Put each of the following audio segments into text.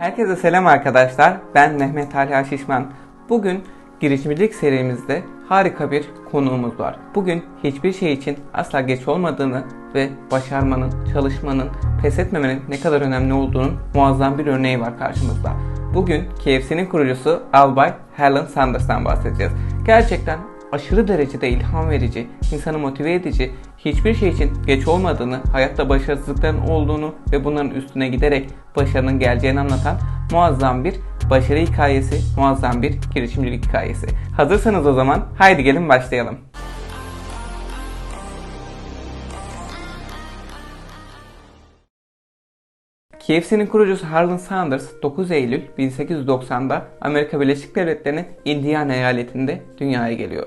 Herkese selam arkadaşlar. Ben Mehmet Talha Şişman. Bugün girişimcilik serimizde harika bir konuğumuz var. Bugün hiçbir şey için asla geç olmadığını ve başarmanın, çalışmanın, pes etmemenin ne kadar önemli olduğunun muazzam bir örneği var karşımızda. Bugün KFC'nin kurucusu Albay Helen Sanders'tan bahsedeceğiz. Gerçekten aşırı derecede ilham verici, insanı motive edici, hiçbir şey için geç olmadığını, hayatta başarısızlıkların olduğunu ve bunların üstüne giderek başarının geleceğini anlatan muazzam bir başarı hikayesi, muazzam bir girişimcilik hikayesi. Hazırsanız o zaman haydi gelin başlayalım. KFC'nin kurucusu Harlan Sanders 9 Eylül 1890'da Amerika Birleşik Devletleri'nin Indiana eyaletinde dünyaya geliyor.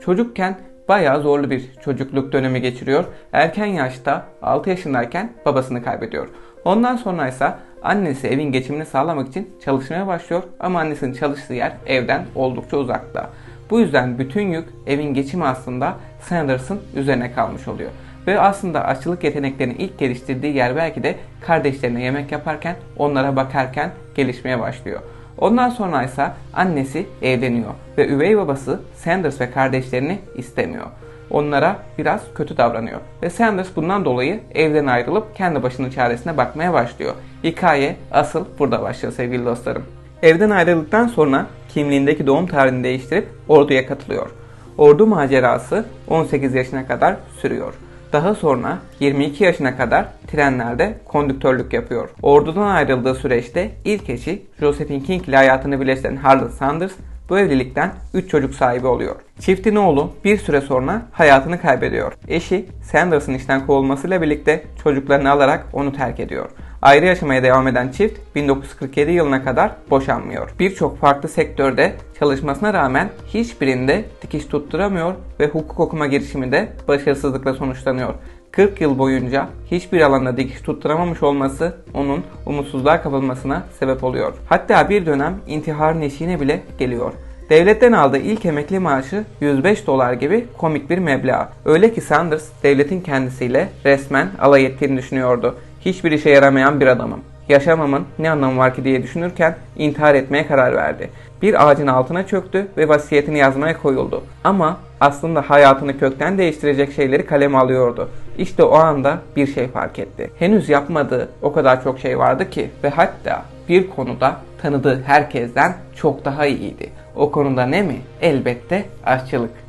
Çocukken bayağı zorlu bir çocukluk dönemi geçiriyor. Erken yaşta 6 yaşındayken babasını kaybediyor. Ondan sonra ise annesi evin geçimini sağlamak için çalışmaya başlıyor ama annesinin çalıştığı yer evden oldukça uzakta. Bu yüzden bütün yük evin geçimi aslında Sanders'ın üzerine kalmış oluyor. Ve aslında aşçılık yeteneklerini ilk geliştirdiği yer belki de kardeşlerine yemek yaparken, onlara bakarken gelişmeye başlıyor. Ondan sonra ise annesi evleniyor ve üvey babası Sanders ve kardeşlerini istemiyor. Onlara biraz kötü davranıyor ve Sanders bundan dolayı evden ayrılıp kendi başının çaresine bakmaya başlıyor. Hikaye asıl burada başlıyor sevgili dostlarım. Evden ayrıldıktan sonra kimliğindeki doğum tarihini değiştirip orduya katılıyor. Ordu macerası 18 yaşına kadar sürüyor. Daha sonra 22 yaşına kadar trenlerde kondüktörlük yapıyor. Ordudan ayrıldığı süreçte ilk eşi Josephine King ile hayatını birleştiren Harlan Sanders bu evlilikten 3 çocuk sahibi oluyor. Çiftin oğlu bir süre sonra hayatını kaybediyor. Eşi Sanders'ın işten kovulmasıyla birlikte çocuklarını alarak onu terk ediyor. Ayrı yaşamaya devam eden çift 1947 yılına kadar boşanmıyor. Birçok farklı sektörde çalışmasına rağmen hiçbirinde dikiş tutturamıyor ve hukuk okuma girişimi de başarısızlıkla sonuçlanıyor. 40 yıl boyunca hiçbir alanda dikiş tutturamamış olması onun umutsuzluğa kapılmasına sebep oluyor. Hatta bir dönem intihar eşiğine bile geliyor. Devletten aldığı ilk emekli maaşı 105 dolar gibi komik bir meblağ. Öyle ki Sanders devletin kendisiyle resmen alay ettiğini düşünüyordu. Hiçbir işe yaramayan bir adamım. Yaşamamın ne anlamı var ki diye düşünürken intihar etmeye karar verdi. Bir ağacın altına çöktü ve vasiyetini yazmaya koyuldu. Ama aslında hayatını kökten değiştirecek şeyleri kaleme alıyordu. İşte o anda bir şey fark etti. Henüz yapmadığı o kadar çok şey vardı ki ve hatta bir konuda tanıdığı herkesten çok daha iyiydi. O konuda ne mi? Elbette aşçılık.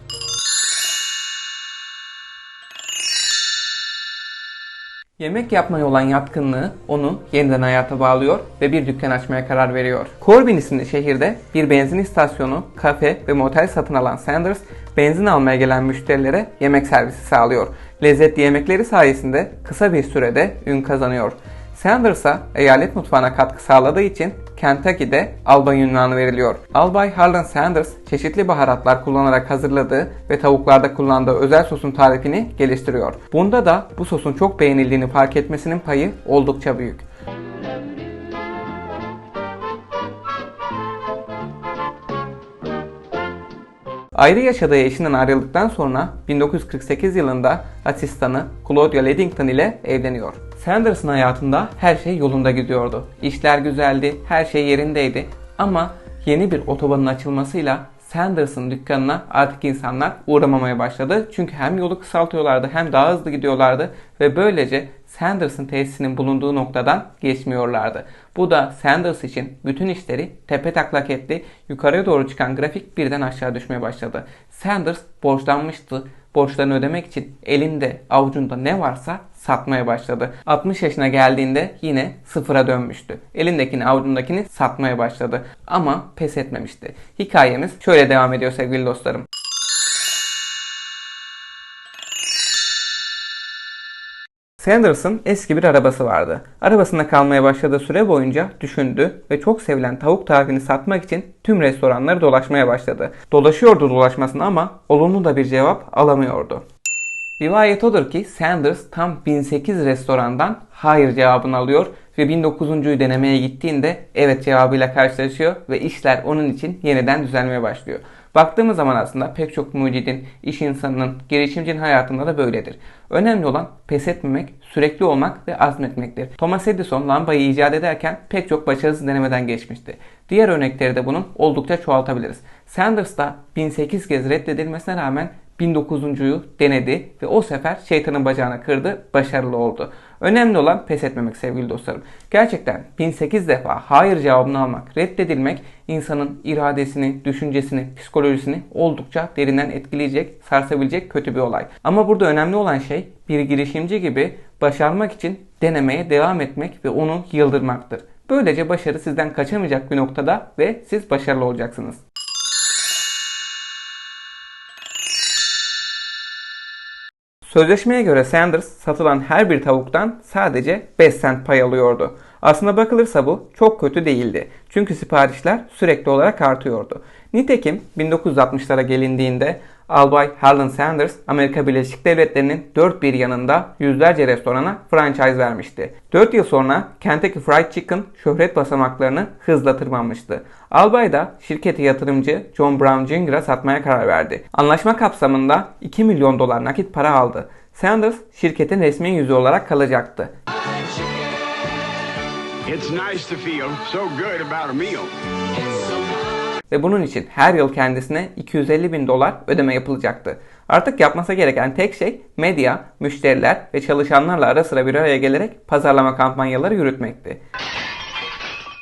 Yemek yapmaya olan yatkınlığı onu yeniden hayata bağlıyor ve bir dükkan açmaya karar veriyor. Corbin isimli şehirde bir benzin istasyonu, kafe ve motel satın alan Sanders, benzin almaya gelen müşterilere yemek servisi sağlıyor. Lezzetli yemekleri sayesinde kısa bir sürede ün kazanıyor. Sanders'a eyalet mutfağına katkı sağladığı için Kentucky'de albay ünvanı veriliyor. Albay Harlan Sanders çeşitli baharatlar kullanarak hazırladığı ve tavuklarda kullandığı özel sosun tarifini geliştiriyor. Bunda da bu sosun çok beğenildiğini fark etmesinin payı oldukça büyük. Ayrı yaşadığı eşinden ayrıldıktan sonra 1948 yılında asistanı Claudia Leddington ile evleniyor. Sanders'ın hayatında her şey yolunda gidiyordu. İşler güzeldi, her şey yerindeydi ama yeni bir otobanın açılmasıyla Sanders'ın dükkanına artık insanlar uğramamaya başladı. Çünkü hem yolu kısaltıyorlardı hem daha hızlı gidiyorlardı ve böylece Sanders'ın tesisinin bulunduğu noktadan geçmiyorlardı. Bu da Sanders için bütün işleri tepe taklak etti. Yukarıya doğru çıkan grafik birden aşağı düşmeye başladı. Sanders borçlanmıştı. Borçlarını ödemek için elinde avucunda ne varsa satmaya başladı. 60 yaşına geldiğinde yine sıfıra dönmüştü. Elindekini avucundakini satmaya başladı. Ama pes etmemişti. Hikayemiz şöyle devam ediyor sevgili dostlarım. Sanders'ın eski bir arabası vardı. Arabasında kalmaya başladığı süre boyunca düşündü ve çok sevilen tavuk tarifini satmak için tüm restoranları dolaşmaya başladı. Dolaşıyordu dolaşmasına ama olumlu da bir cevap alamıyordu. Rivayet odur ki Sanders tam 1008 restorandan hayır cevabını alıyor ve 1009'uncuyu denemeye gittiğinde evet cevabıyla karşılaşıyor ve işler onun için yeniden düzelmeye başlıyor. Baktığımız zaman aslında pek çok mucidin, iş insanının, girişimcinin hayatında da böyledir. Önemli olan pes etmemek, sürekli olmak ve azmetmektir. Thomas Edison lambayı icat ederken pek çok başarısız denemeden geçmişti. Diğer örnekleri de bunun oldukça çoğaltabiliriz. Sanders da 1008 kez reddedilmesine rağmen 1009'uncuyu denedi ve o sefer şeytanın bacağını kırdı, başarılı oldu. Önemli olan pes etmemek sevgili dostlarım. Gerçekten 1008 defa hayır cevabını almak, reddedilmek insanın iradesini, düşüncesini, psikolojisini oldukça derinden etkileyecek, sarsabilecek kötü bir olay. Ama burada önemli olan şey bir girişimci gibi başarmak için denemeye devam etmek ve onu yıldırmaktır. Böylece başarı sizden kaçamayacak bir noktada ve siz başarılı olacaksınız. Sözleşmeye göre Sanders satılan her bir tavuktan sadece 5 cent pay alıyordu. Aslına bakılırsa bu çok kötü değildi. Çünkü siparişler sürekli olarak artıyordu. Nitekim 1960'lara gelindiğinde Albay Harlan Sanders Amerika Birleşik Devletleri'nin dört bir yanında yüzlerce restorana franchise vermişti. 4 yıl sonra Kentucky Fried Chicken şöhret basamaklarını hızla tırmanmıştı. Albay da şirketi yatırımcı John Brown Jr.'a satmaya karar verdi. Anlaşma kapsamında 2 milyon dolar nakit para aldı. Sanders şirketin resmi yüzü olarak kalacaktı. It's nice to feel so good about a meal. Ve bunun için her yıl kendisine 250 bin dolar ödeme yapılacaktı. Artık yapması gereken tek şey medya, müşteriler ve çalışanlarla ara sıra bir araya gelerek pazarlama kampanyaları yürütmekti.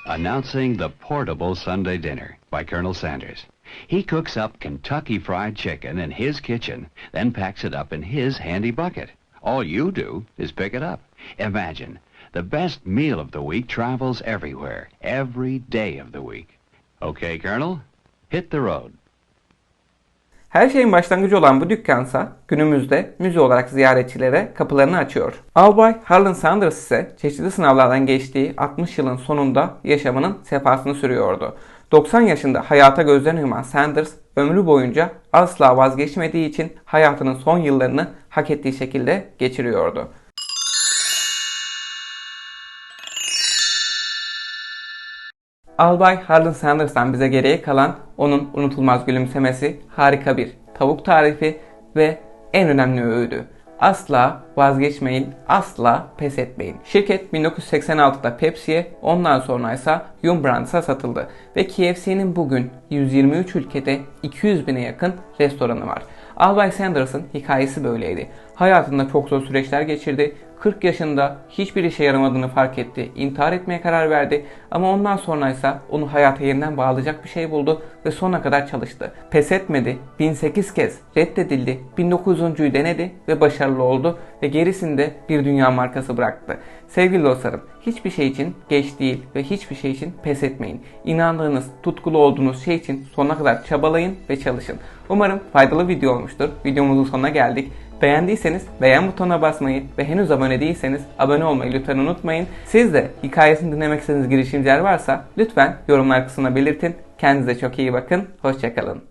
Announcing the portable Sunday dinner by Colonel Sanders. He cooks up Kentucky Fried Chicken in his kitchen, then packs it up in his handy bucket. All you do is pick it up. Imagine, the best meal of the week travels everywhere, every day of the week. Okay, Colonel, hit the road. Her şeyin başlangıcı olan bu dükkansa günümüzde müze olarak ziyaretçilere kapılarını açıyor. Albay Harlan Sanders ise çeşitli sınavlardan geçtiği 60 yılın sonunda yaşamının sefasını sürüyordu. 90 yaşında hayata gözlerini yuman Sanders ömrü boyunca asla vazgeçmediği için hayatının son yıllarını hak ettiği şekilde geçiriyordu. Albay Harlan Sanders'tan bize geriye kalan onun unutulmaz gülümsemesi, harika bir tavuk tarifi ve en önemli öğüdü. Asla vazgeçmeyin, asla pes etmeyin. Şirket 1986'da Pepsi'ye, ondan sonra ise Yum Brands'a satıldı. Ve KFC'nin bugün 123 ülkede 200 bine yakın restoranı var. Albay Sanders'ın hikayesi böyleydi. Hayatında çok zor süreçler geçirdi. 40 yaşında hiçbir işe yaramadığını fark etti. İntihar etmeye karar verdi. Ama ondan sonra ise onu hayata yeniden bağlayacak bir şey buldu ve sonuna kadar çalıştı. Pes etmedi. 1008 kez reddedildi. 1910'cuyu denedi ve başarılı oldu ve gerisinde bir dünya markası bıraktı. Sevgili dostlarım, hiçbir şey için geç değil ve hiçbir şey için pes etmeyin. İnandığınız, tutkulu olduğunuz şey için sonuna kadar çabalayın ve çalışın. Umarım faydalı video olmuştur. Videomuzun sonuna geldik. Beğendiyseniz beğen butonuna basmayı ve henüz abone değilseniz abone olmayı lütfen unutmayın. Siz de hikayesini dinlemek istediğiniz girişimciler varsa lütfen yorumlar kısmına belirtin. Kendinize çok iyi bakın. Hoşçakalın.